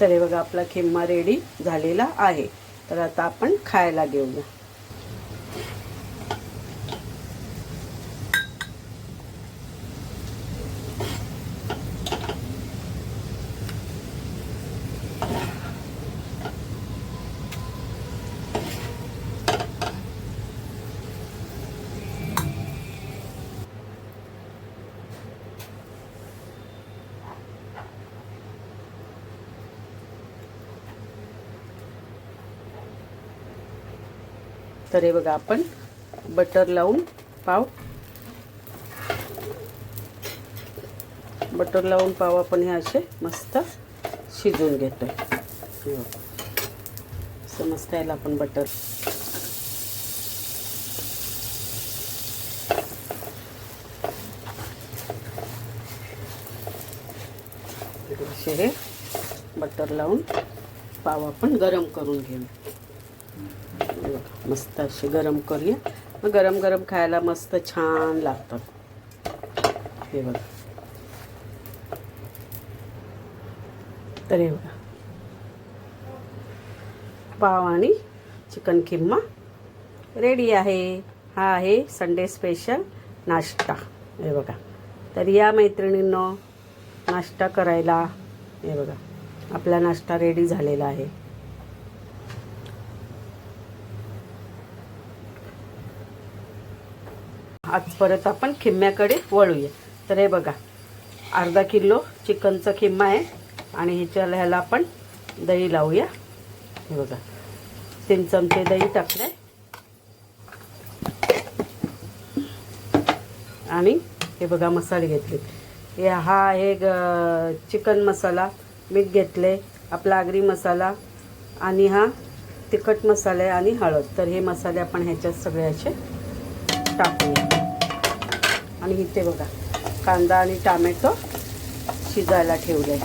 तर हे बघा आपला खिम्मा रेडी झालेला आहे. तर आता आपण खायला घेऊया. तर हे बघा आपण बटर लावून पाव. बटर लावून पाव आपण हे असे मस्त शिजवून घेतोय. हे बघा. असं मस्त आपण बटर असे हे बटर लावून पाव आपण गरम करून घेऊ. मस्त असे गरम करूया. मग गरम गरम खायला मस्त छान लागतात. हे बघा. तर हे बघा. पाव आणि चिकन किम्मा रेडी आहे. हा आहे संडे स्पेशल नाश्ता. हे बघा. तर या मैत्रिणींनो नाश्ता करायला हे बघा. आपला नाश्ता रेडी झालेला आहे. आज परत आपण खिम्म्याकडे वळूया. तर हे बघा अर्धा किलो चिकनचा खिम्मा आहे आणि ह्याच्याला ह्याला आपण दही लावूया. हे बघा तीन चमचे दही टाकले आणि हे बघा मसाले घेतले. हे हा हे चिकन मसाला मीठ घेतले आपला आगरी मसाला आणि हा तिखट मसाला आणि हळद. तर हे मसाले आपण ह्याच्यात सगळे असे टाकूया. आणि इथे बघा कांदा आणि टामॅटो शिजायला ठेवले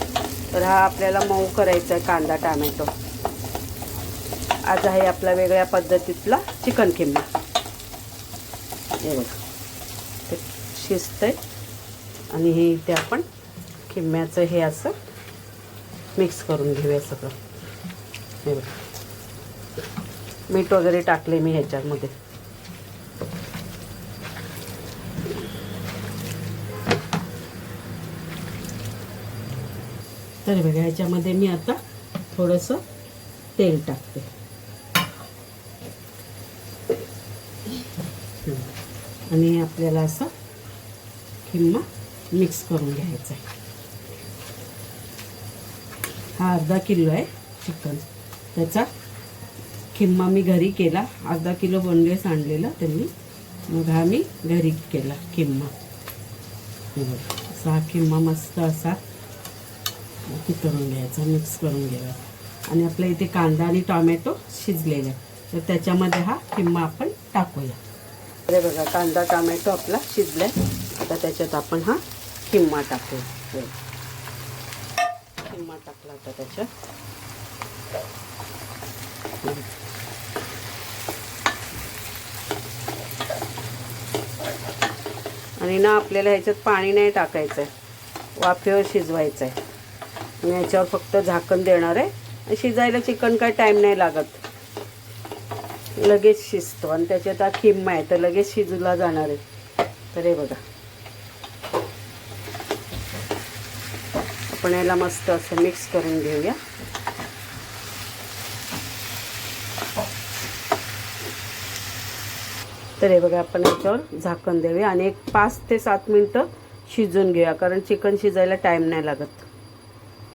तर हा आपल्याला मऊ करायचा आहे कांदा टामॅटो. आज आहे आपला वेगळ्या पद्धतीतला चिकन किंमत हे बघा ते शिजतंय. आणि हे इथे आपण किम्म्याचं हे असं मिक्स करून घेऊया सगळं. हे बघा. मीठ वगैरे टाकले मी ह्याच्यामध्ये. तर बघा ह्याच्यामध्ये मी आता थोडंसं तेल टाकते. आणि आपल्याला असं किंवा मिक्स करून घ्यायचं आहे. हा अर्धा किलो आहे चिकन. त्याचा खिम्मा मी घरी केला. अर्धा किलो बोनलेस आणलेला त्यांनी. मग हा मी घरी केला किंमा असा हा मस्त असा हे करून घ्यायचा मिक्स करून घ्यायला आणि आपल्या इथे कांदा आणि टॉमॅटो शिजलेले. तर त्याच्यामध्ये हा किंमा आपण टाकूया. अरे बघा कांदा टॉमॅटो आपला शिजलाय आता त्याच्यात आपण हा किंमा टाकूया. हे. किंमा टाकला आता त्याच्यात. आणि ना आपल्याला ह्याच्यात पाणी नाही टाकायचं आहे वाफेवर शिजवायचं आहे आणि ह्याच्यावर फक्त झाकण देणार आहे. शिजायला चिकन काय टाईम नाही लागत. लगेच शिजतो. आणि त्याच्यात हा खिम्मा आहे तर लगेच शिजूला जाणार आहे. तर हे बघा. आपण याला मस्त असं मिक्स करून घेऊया. तर हे बघा आपण याच्यावर झाकण देऊया. आणि एक पाच ते सात मिनटं शिजून घेऊया कारण चिकन शिजायला टाईम नाही लागत.